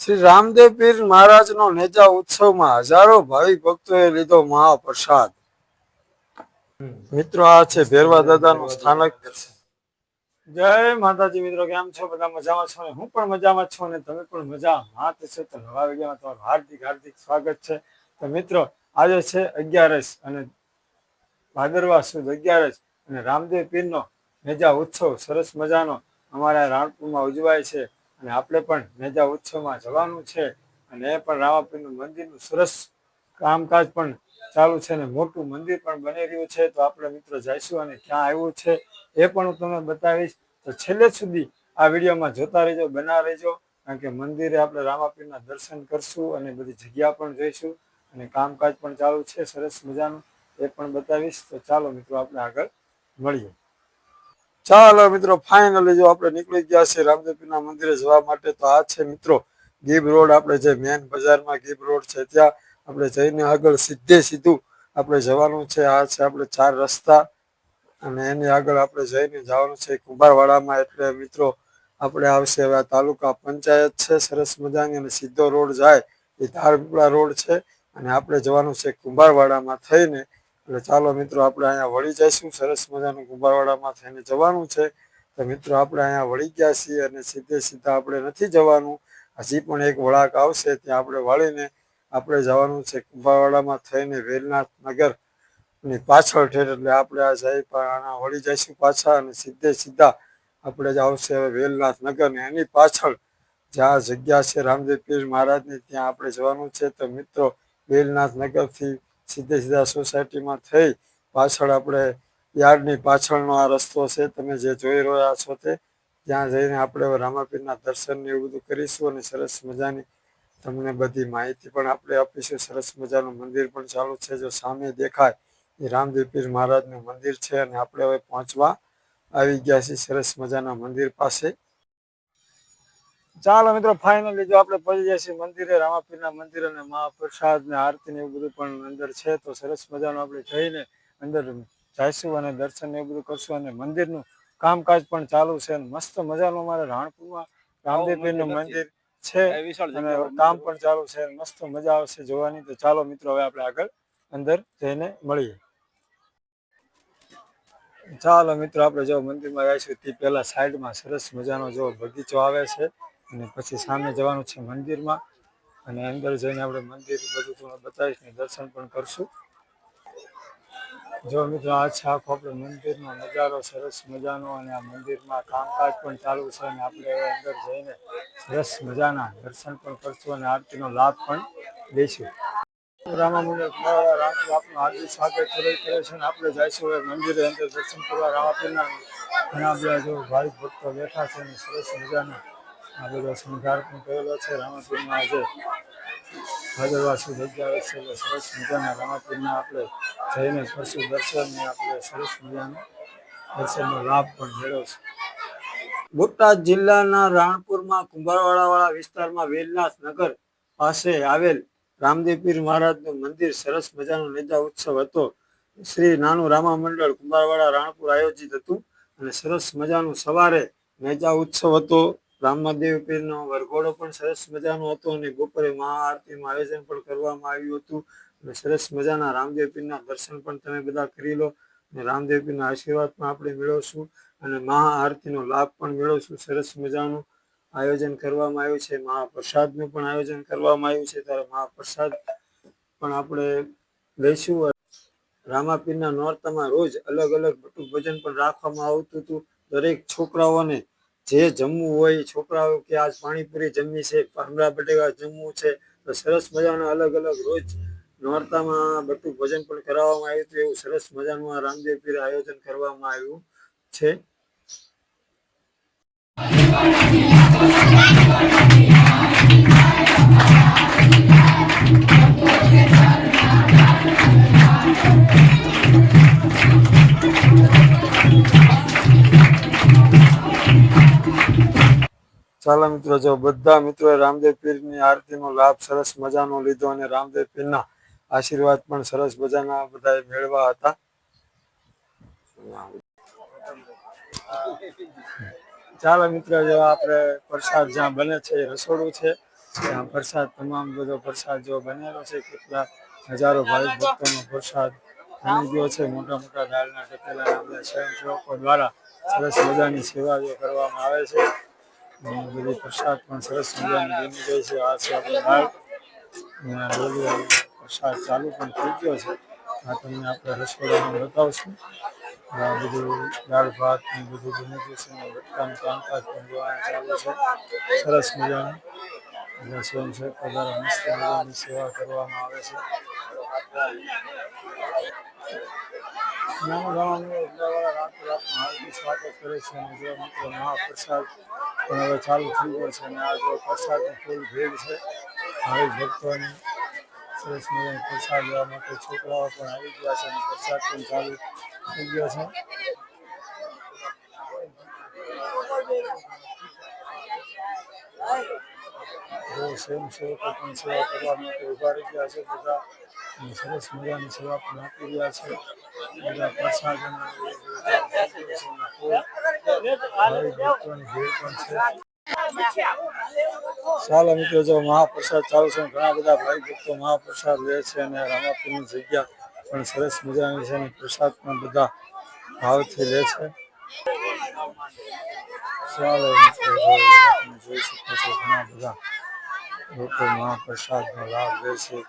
શ્રી રામદેવ પીર મહારાજનો નેજા ઉત્સવમાં હજારો ભાવિક ભક્તોએ લીધો મહાપ્રસાદ. મિત્રો, આ છે ભેરવા દાદાનું સ્થાનક. જય માતાજી, મિત્રો, કેમ છો? બધા મજામાં છો ને? હું પણ મજામાં છું અને તમે પણ મજામાં જ છો. તો નવા વિડીયોમાં તમારું હાર્દિક હાર્દિક સ્વાગત છે. તો મિત્રો, આજે છે અગિયારસ અને ભાદરવા સુદ અગિયારસ અને રામદેવ પીરનો નેજા ઉત્સવ. સરસ મજાનો અમારા રાણપુરમાં ઉજવાય છે. અને આપણે પણ નેજા ઉત્સવમાં જવાનું છે અને એ પણ રામાપીરનું મંદિરનું સરસ કામકાજ પણ ચાલુ છે અને મોટું મંદિર પણ બની રહ્યું છે. તો આપણે મિત્રો જઈશું અને ક્યાં આવ્યું છે એ પણ હું તમને બતાવીશ. તો છેલ્લે સુધી આ વિડીયોમાં જોતા રહેજો, બના રહેજો, કારણ કે મંદિરે આપણે રામાપીરના દર્શન કરશું અને બધી જગ્યા પણ જોઈશું અને કામકાજ પણ ચાલુ છે, સરસ મજાનું, એ પણ બતાવીશ. તો ચાલો મિત્રો, આપણે આગળ મળીએ. ચાલો મિત્રો ફાઇનલી જો આપણે નીકળી ગયા છીએ રામદેવપીરના મંદિરે જવા માટે, તો આ છે મિત્રો, ગીબ રોડ આપણે જે મેન બજારમાં ગીબ રોડ છે, ત્યાં આપણે જઈને આગળ સીધે સીધું આપણે જવાનું છે. આ છે આપણે ચાર રસ્તા અને એની આગળ આપણે જઈને જવાનું છે કુંભારવાડામાં. એટલે મિત્રો, આપણે આવશે હવે આ તાલુકા પંચાયત છે, સરસ મજાની અને સીધો રોડ જાય એ ધારપીપળા રોડ છે અને આપણે જવાનું છે કુંભારવાડામાં થઈને એટલે ચાલો મિત્રો, આપણે અહીંયા વળી જઈશું. સરસ મજાનું કુંભારવાડામાં થઈને જવાનું છે. તો મિત્રો, આપણે અહીંયા વળી ગયા છીએ અને સીધે સીધા આપણે નથી જવાનું. હજી પણ એક વળાંક આવશે, ત્યાં આપણે વાળીને આપણે જવાનું છે કુંભારવાડામાં થઈને વેલનાથ નગર. ની પાછળ ઠેર એટલે આપણે આ જઈ આના વળી જઈશું પાછા અને સીધે સીધા આપણે જ આવશે હવે વેલનાથ નગર. ને એની પાછળ જ્યાં જગ્યા છે રામદેવ પીર મહારાજની, ત્યાં આપણે જવાનું છે. તો મિત્રો, વેલનાથ નગરથી સીધે સીધા સોસાયટીમાં થઈ પાછળ આપણે યાર્ડની પાછળનો આ રસ્તો છે. તમે જે જોઈ રહ્યા છો તે, ત્યાં જઈને આપણે રામાપીરના દર્શન ને એવું બધું કરીશું અને સરસ મજાની તમને બધી માહિતી પણ આપણે આપીશું. સરસ મજાનું મંદિર પણ ચાલુ છે. જો સામે દેખાય એ રામદેવ પીર મહારાજનું મંદિર છે અને આપણે હવે પહોંચવા આવી ગયા છીએ. સરસ મજાના મંદિર પાસે. ચાલો મિત્રો ફાઇનલી જો આપણે પહોંચી ગયા છીએ મંદિરે રામાપીરના મંદિર અને મહાપ્રસાદ ને આરતી ને એવું બધું પણ અંદર છે તો સરસ મજાનું આપણે જઈને અંદર જઈશું અને દર્શન ને એવું બધું કરશું અને મંદિરનું કામકાજ પણ ચાલુ છે અને મસ્ત મજાનું અમારે રાણપુરમાં રામદેવ પીરનું મંદિર છે અને કામ પણ ચાલુ છે મસ્ત મજા આવશે જોવાની. તો ચાલો મિત્રો હવે આપણે આગળ અંદર જઈને મળીએ. ચાલો મિત્રો આપણે જો મંદિરમાં જઈશું તે પહેલા સાઈડમાં સરસ મજાનો જો બગીચો આવે છે. અને પછી સામે જવાનું છે મંદિરમાં. અને અંદર જઈને આપણે મંદિર બધું તમને બતાવીશ ને દર્શન પણ કરશું. જો મિત્રો, આ છે આખો આપણે મંદિરનો નજારો, સરસ મજાનો અને આ મંદિરમાં કામકાજ પણ ચાલુ છે અને આપણે અંદર જઈને સરસ મજાના દર્શન પણ કરશું અને આરતીનો લાભ પણ લઈશું. રામા મંદિર આપનું હાર્દિક સ્વાગત કરે છે અને આપણે જઈશું હવે મંદિરે અંદર દર્શન કરવા. રામાપીરના ઘણા બધા જો ભાવિક ભક્તો બેઠા છે અને સરસ મજાના આ બધા શણગાર પણ કરેલો છે. રામાપીરમાં આજે ભાદરવાસી જગ્યાએ છે એટલે સરસ મજાના રામાપીરના આપણે જઈને કરશું દર્શનને આપણે સરસ મજાનો દર્શનનો લાભ પણ મેળવશું બોટાદ જિલ્લાના રાણપુરમાં કુંભારવાડાવાળા વિસ્તારમાં વેલનાથ નગર પાસે આવેલ રામદેવ પીર મહારાજનું મંદિર સરસ મજાનો નેજા ઉત્સવ હતો. શ્રી નાનું રામા મંડળ કુંભારવાડા રાણપુર આયોજિત હતું અને સરસ મજાનું સવારે નેજા ઉત્સવ હતો. રામદેવ પીરનો વરઘોડો પણ સરસ મજાનો હતો અને બપોરે મહાઆરતીનું આયોજન પણ કરવામાં આવ્યું હતું. અને સરસ મજાના રામદેવ પીરના દર્શન પણ તમે બધા કરી લો અને રામદેવ પીરના આશીર્વાદ પણ આપણે મેળવશું અને મહાઆરતીનો લાભ પણ મેળવશું. સરસ મજાનું આયોજન કરવામાં આવ્યું છે. મહાપ્રસાદનું પણ આયોજન કરવામાં આવ્યું છે. ત્યારે મહાપ્રસાદ પણ આપણે લઈશું. રામાપીરના નોરતામાં રોજ અલગ અલગ ભજન પણ રાખવામાં આવતું હતું. દરેક છોકરાઓને જે જમવું હોય, છોકરાઓ કે આજ પાણીપુરી જમવી છે ભમરા બટેકા જમવું છે, તો સરસ મજાના અલગ અલગ રોજ નોરતામાં બટુક ભજન પણ કરાવવામાં આવ્યું હતું. એવું સરસ મજાનું આ રામદેવ પીર આયોજન કરવામાં આવ્યું છે. ચાલો મિત્રો, જો બધા મિત્રોએ રામદેવ પીરની આરતીનો લાભ, સરસ મજાનો લીધો અને રામદેવ પીરના આશીર્વાદ પણ સરસ મજાના બધાએ મેળવા હતા. ચાલો મિત્રો, જો આપણે પ્રસાદ જ્યાં બને છે એ રસોડું છે. ત્યાં પ્રસાદ, તમામ બધો પ્રસાદ જો બનેલો છે, કેટલા હજારો ભાવિક ભક્તોનો પ્રસાદ બની ગયો છે. મોટા મોટા દાળના ટકેલાના બધા સ્વયંસેવકો દ્વારા સરસ મજાની સેવા જો કરવામાં આવે છે. અને બધી પ્રસાદ પણ સરસ મજાની બની ગઈ છે આ છે આપણે દાળ અને આ ડોલીવાનો પ્રસાદ ચાલુ પણ થઈ ગયો છે આ તમને આપણે રસોડામાં બતાવશું આ બધું દાળ ભાત ને બધું બની ગયું છે અને ભટકાનું કામકાજ પણ જોવાનું ચાલુ છે સરસ મજાનું બધા સ્વયંસેવકો દ્વારા મસ્ત મજાની સેવા કરવામાં આવે છે નાના ગામમાં ઉજળાવાળા રાત રાતમાં હાર્દિક સ્વાગત કરે છે અને જો મિત્રો મહાપ્રસાદ પણ હવે ચાલુ થઈ ગયો છે અને આ જો પ્રસાદની ફૂલ ભીડ છે ભાવિક ભક્તોની સરસ મજાનો પ્રસાદ લેવા માટે છોકરાઓ પણ આવી ગયા છે અને પ્રસાદ પણ ચાલુ થઈ ગયો છે જો સ્વયંસેવકો પણ સેવા કરવા માટે ઊભા રહી ગયા છે બધા અને સરસ મજાની સેવા પણ આપી રહ્યા છે બધા પ્રસાદ અને ભાવિક ભક્તોની ભીડ પણ છે ચાલો મિત્રો, જો મહાપ્રસાદ ચાલુ છે, ઘણા બધા ભાઈ ભક્તો મહાપ્રસાદ લે છે અને રામાપીરની જગ્યા પણ સરસ મજાની છે અને પ્રસાદ પણ બધા ભાવથી લે છે. ઘણા બધા લોકો મહાપ્રસાદનો લાભ લે છે.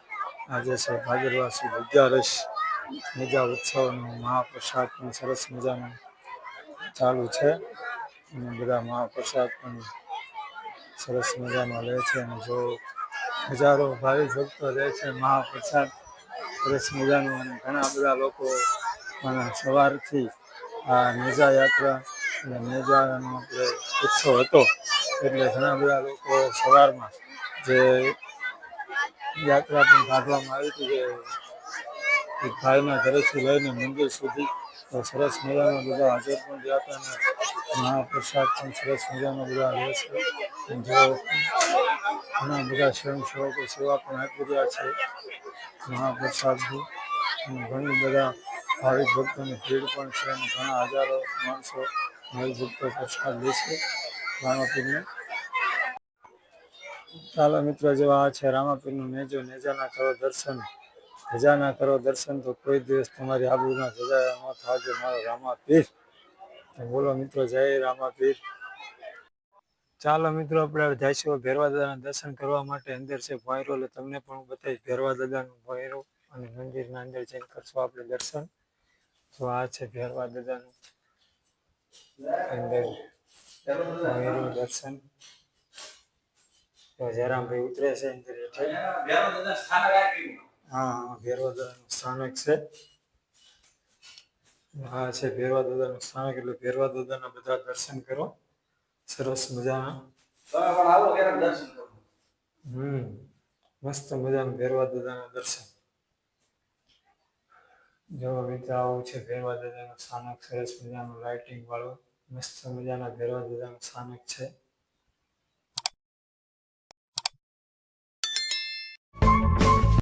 આજે છે ભાદરવા સુદ અગિયારસ મેજા ઉત્સવનો મહાપ્રસાદ પણ સરસ મજાનો ચાલુ છે. અને બધા મહાપ્રસાદ પણ સરસ મજામાં લે છે અને જો હજારો ભાવિ ભક્તો લે છે મહાપ્રસાદ, સરસ મજાનો અને ઘણા બધા લોકો અને સવારથી આ નેજા યાત્રા અને નેજાનો આપણે ઉત્સવ હતો, એટલે ઘણા બધા લોકો સવારમાં જે યાત્રા પણ કાઢવામાં આવી હતી કે એક ભાઈના ઘરેથી લઈને મંદિર સુધી સરસ મજાના બધા હાજર પણ રહ્યા હતા અને મહાપ્રસાદ પણ સરસ મજાના બધા રહે છે. ઘણા બધા સ્વયંસેવકો સેવા પણ આપી રહ્યા છે મહાપ્રસાદની ઘણી બધા ભાવિક ભક્તોની ભીડ પણ છે અને ઘણા હજારો માણસો ભાવિક ભક્તો પ્રસાદ લે છે રામાપીરને. ચાલો મિત્રો જેવા આ છે રામાપીરનું નેજો, નેજાના કરો દર્શન. ધજાના કરો, દર્શન તો કોઈ દિવસ તમારી આબરૂના ધજાયા ન થાજો મારો રામાપીર. તો બોલો મિત્રો, જય રામાપીર. ચાલો મિત્રો, આપણે જઈશું ભેરવા દાદાના દર્શન કરવા માટે. અંદર છે ભોયરો, એટલે તમને પણ બતાવીશ ભેરવા દાદાનું ભોયરો અને મંદિરના અંદર જઈને કરશું આપણે દર્શન. તો આ છે ભેરવા દાદાનું અંદર ભોયરું દર્શન. તો જયરામભાઈ ઉતરે છે અંદર હા ભેરવા દાદાનું સ્થાનક છે. હા છે ભેરવા દાદાનું સ્થાનક એટલે ભેરવા દાદાના બધા દર્શન કરો. સરસ મજાના. હમ મસ્ત મજાના ભેરવા દાદાના દર્શન. જો મિત્ર આવું છે ભેરવા દાદાનું સ્થાનક સરસ મજાનું લાઇટિંગ વાળું મસ્ત મજાના ભેરવા દાદાનું સ્થાનક છે.